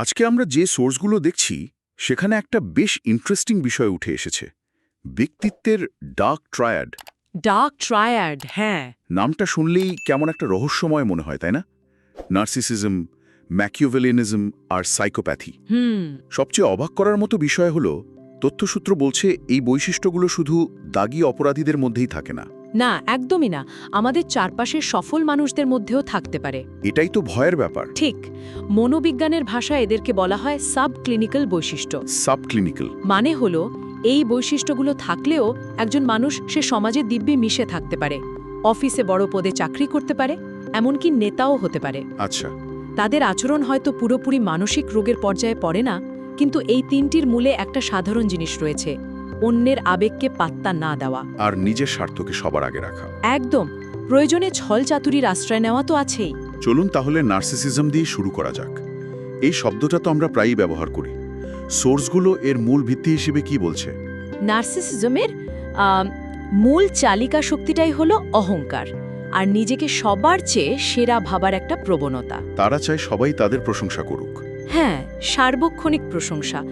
আজকে আমরা যে সোর্সগুলো দেখছি সেখানে একটা বেশ ইন্টারেস্টিং বিষয় উঠে এসেছে। ব্যক্তিত্বের ডার্ক ট্রায়াড। ডার্ক ট্রায়াড হ্যাঁ। নামটা শুনলেই কেমন একটা রহস্যময় মনে হয় তাই না? নার্সিসিজম ম্যাকিউভেলিনিজম আর সাইকোপ্যাথি হুম। সবচেয়ে অবাক করার মতো বিষয় হল তথ্যসূত্র বলছে এই বৈশিষ্ট্যগুলো শুধু দাগি অপরাধীদের মধ্যেই থাকে না। না একদমই না। আমাদের চারপাশের সফল মানুষদের মধ্যেও থাকতে পারে। এটাই তো ভয়ের ব্যাপার। ঠিক। মনোবিজ্ঞানের ভাষায় এদেরকে বলা হয় সাব ক্লিনিক্যাল বৈশিষ্ট্য। সাবক্লিনিক্যাল। মানে হলো এই বৈশিষ্ট্যগুলো থাকলেও একজন মানুষ সে সমাজে দিব্যি মিশে থাকতে পারে। অফিসে বড় পদে চাকরি করতে পারে এমনকি নেতাও হতে পারে। আচ্ছা। তাদের আচরণ হয়তো পুরোপুরি মানসিক রোগের পর্যায়ে পড়ে না কিন্তু এই তিনটির মূলে একটা সাধারণ জিনিস রয়েছে অন্যের আবেগকে পাত্তা না দেওয়া। আর নিজের স্বার্থকে সবার আগে রাখা। একদম প্রয়োজনে ছল চাতুরির আশ্রয় নেওয়া তো আছেই। চলুন তাহলে নার্সিসিজম দিয়ে শুরু করা যাক। এই শব্দটা তো আমরা প্রায়ই ব্যবহার করি। সোর্সগুলো এর মূল ভিত্তি হিসেবে কি বলছে? নার্সিসিজমের মূল চালিকা শক্তিটাই হলো অহংকার আর নিজেকে সবার চেয়ে সেরা ভাবার একটা প্রবণতা। তারা চায় সবাই তাদের প্রশংসা করুক। হ্যাঁ সার্বক্ষণিক প্রশংসা।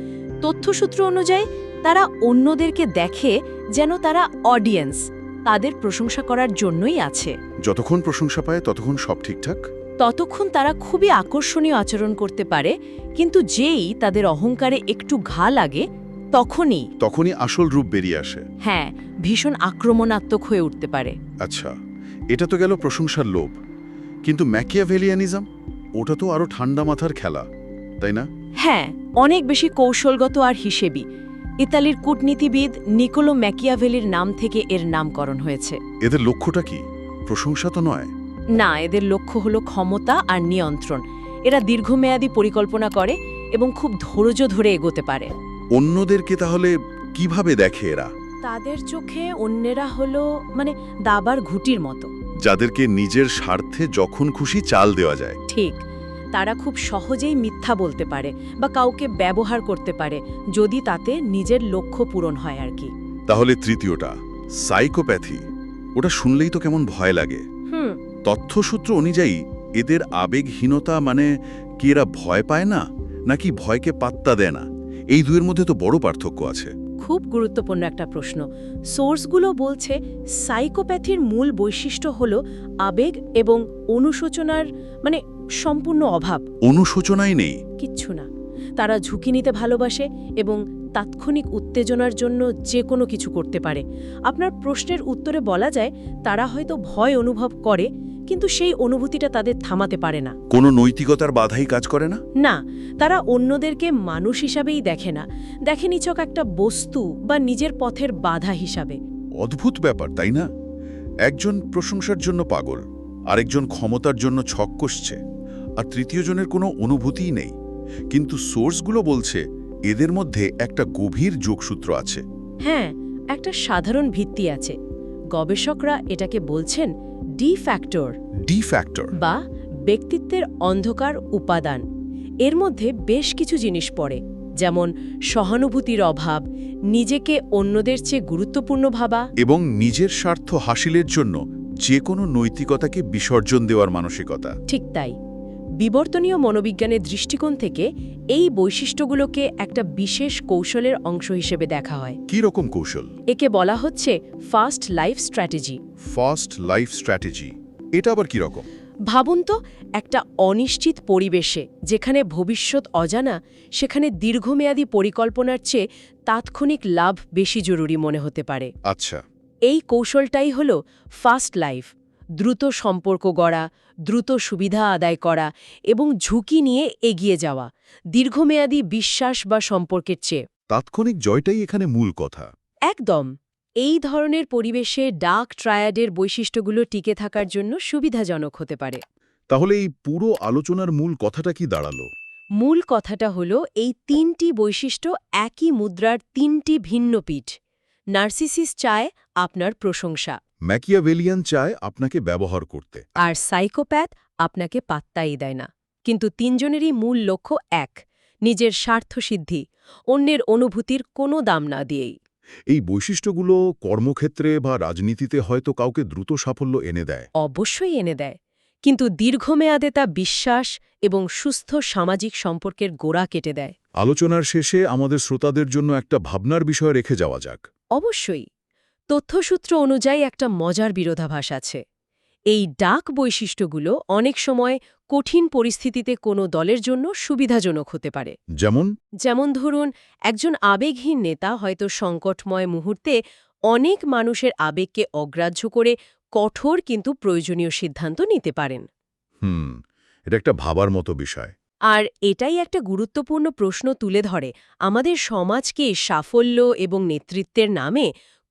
তথ্যসূত্র অনুযায়ী তারা অন্যদেরকে দেখে যেন তারা অডিয়েন্স তাদের প্রশংসা করার জন্যই আছে। যতক্ষণ প্রশংসা পায় ততক্ষণ সব ঠিকঠাক? ততক্ষণ তারা খুবই আকর্ষণীয় আচরণ করতে পারে কিন্তু যেই তাদের অহংকারে একটু ঘা লাগে তখনই তখনই আসল রূপ বেরিয়ে আসে। হ্যাঁ ভীষণ আক্রমণাত্মক হয়ে উঠতে পারে। আচ্ছা এটা তো গেল প্রশংসার লোভ। কিন্তু ম্যাকিয়াভেলিয়ানিজম? ওটা তো আরও ঠান্ডা মাথার খেলা। তাই না? হ্যাঁ অনেক বেশি কৌশলগত আর হিসেবি। ইতালির কূটনীতিবিদ নিকোলো ম্যাকিয়াভেলির নাম থেকে এর নামকরণ হয়েছে। এদের লক্ষ্যটা কি? প্রশংসা তো নয়? না এদের লক্ষ্য হলো ক্ষমতা আর নিয়ন্ত্রণ। এরা দীর্ঘমেয়াদী পরিকল্পনা করে এবং খুব ধৈর্য ধরে এগোতে পারে। অন্যদেরকে তাহলে কীভাবে দেখে এরা? তাদের চোখে অন্যেরা হলো মানে দাবার ঘুটির মতো। যাদেরকে নিজের স্বার্থে যখন খুশি চাল দেওয়া যায়। ঠিক। তারা খুব সহজেই মিথ্যা বলতে পারে বা কাউকে ব্যবহার করতে পারে যদি তাতে নিজের লক্ষ্য পূরণ হয় আর কি। তাহলে তৃতীয়টা সাইকোপ্যাথি। ওটা শুনলেই তো কেমন ভয় লাগে। হুম। তথ্যসূত্র অনুযায়ী এদের আবেগহীনতা মানে কি এরা ভয় পায় না নাকি ভয়কে পাত্তা দেয় না? এই দুয়ের মধ্যে তো বড় পার্থক্য আছে। খুব গুরুত্বপূর্ণ একটা প্রশ্ন। সোর্সগুলো বলছে সাইকোপ্যাথির মূল বৈশিষ্ট্য হল আবেগ এবং অনুশোচনার মানে সম্পূর্ণ অভাব। অনুশোচনাই নেই। কিচ্ছু না। তারা ঝুঁকি নিতে ভালোবাসে এবং তাৎক্ষণিক উত্তেজনার জন্য যে কোনো কিছু করতে পারে। আপনার প্রশ্নের উত্তরে বলা যায় তারা হয়তো ভয় অনুভব করে কিন্তু সেই অনুভূতিটা তাদের থামাতে পারে না। কোনো নৈতিকতার বাধাই কাজ করে না? না তারা অন্যদেরকে মানুষ হিসাবেই দেখে না। দেখে নিচক একটা বস্তু বা নিজের পথের বাধা হিসাবে। অদ্ভুত ব্যাপার তাই না? একজন প্রশংসার জন্য পাগল আরেকজন ক্ষমতার জন্য ছক কষছে। আর তৃতীয়জনের কোনো অনুভূতিই নেই। কিন্তু সোর্সগুলো বলছে এদের মধ্যে একটা গভীর যোগসূত্র আছে। হ্যাঁ একটা সাধারণ ভিত্তি আছে। গবেষকরা এটাকে বলছেন ডি ফ্যাক্টর ডি ফ্যাক্টর বা ব্যক্তিত্বের অন্ধকার উপাদান। এর মধ্যে বেশ কিছু জিনিস পড়ে যেমন সহানুভূতির অভাব নিজেকে অন্যদের চেয়ে গুরুত্বপূর্ণ ভাবা এবং নিজের স্বার্থ হাসিলের জন্য যে কোনো নৈতিকতাকে বিসর্জন দেওয়ার মানসিকতা। ঠিক তাই। বিবর্তনীয় মনোবিজ্ঞানের দৃষ্টিকোণ থেকে এই বৈশিষ্ট্যগুলোকে একটা বিশেষ কৌশলের অংশ হিসেবে দেখা হয়। কী রকম কৌশল? একে বলা হচ্ছে fast life strategy. Fast life strategy এটা আবার কী রকম? ভাবুন তো একটা অনিশ্চিত পরিবেশে যেখানে ভবিষ্যৎ অজানা সেখানে দীর্ঘমেয়াদী পরিকল্পনার চেয়ে তাৎক্ষণিক লাভ বেশি জরুরি মনে হতে পারে। আচ্ছা। এই কৌশলটাই হল ফাস্ট লাইফ। দ্রুত সম্পর্ক গড়া দ্রুত সুবিধা আদায় করা এবং ঝুঁকি নিয়ে এগিয়ে যাওয়া দীর্ঘমেয়াদী বিশ্বাস বা সম্পর্কের চেয়ে। তাৎক্ষণিক জয়টাই এখানে মূল কথা। একদম। এই ধরনের পরিবেশে ডাক ট্রায়াডের বৈশিষ্ট্যগুলো টিকে থাকার জন্য সুবিধাজনক হতে পারে। তাহলে এই পুরো আলোচনার মূল কথাটা কি দাঁড়াল? মূল কথাটা হল এই তিনটি বৈশিষ্ট্য একই মুদ্রার তিনটি ভিন্ন পিঠ। নার্সিসিস চায় আপনার প্রশংসা। ম্যাকিয়াভেলিয়ান চায় আপনাকে ব্যবহার করতে। আর সাইকোপ্যাথ আপনাকে পাত্তাই দেয় না। কিন্তু তিনজনেরই মূল লক্ষ্য এক নিজের স্বার্থসিদ্ধি অন্যের অনুভূতির কোনো দাম না দিয়েই। এই বৈশিষ্ট্যগুলো কর্মক্ষেত্রে বা রাজনীতিতে হয়তো কাউকে দ্রুত সাফল্য এনে দেয়। অবশ্যই এনে দেয় কিন্তু দীর্ঘমেয়াদে তা বিশ্বাস এবং সুস্থ সামাজিক সম্পর্কের গোড়া কেটে দেয়। আলোচনার শেষে আমাদের শ্রোতাদের জন্য একটা ভাবনার বিষয় রেখে যাওয়া যাক। অবশ্যই। তথ্যসূত্র অনুযায়ী একটা মজার বিরোধাভাস আছে। এই ডাক বৈশিষ্ট্যগুলো অনেক সময় কঠিন পরিস্থিতিতে কোনো দলের জন্য সুবিধাজনক হতে পারে। যেমন? যেমন ধরুন একজন আবেগহীন নেতা হয়তো সংকটময় মুহূর্তে অনেক মানুষের আবেগকে অগ্রাহ্য করে কঠোর কিন্তু প্রয়োজনীয় সিদ্ধান্ত নিতে পারেন। হুম এটা একটা ভাবার মতো বিষয়। আর এটাই একটা গুরুত্বপূর্ণ প্রশ্ন তুলে ধরে আমাদের সমাজকে সাফল্য এবং নেতৃত্বের নামে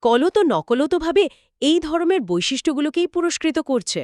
কলত নকলতভাবে এই ধরনের বৈশিষ্ট্যগুলোকেই পুরস্কৃত করছে।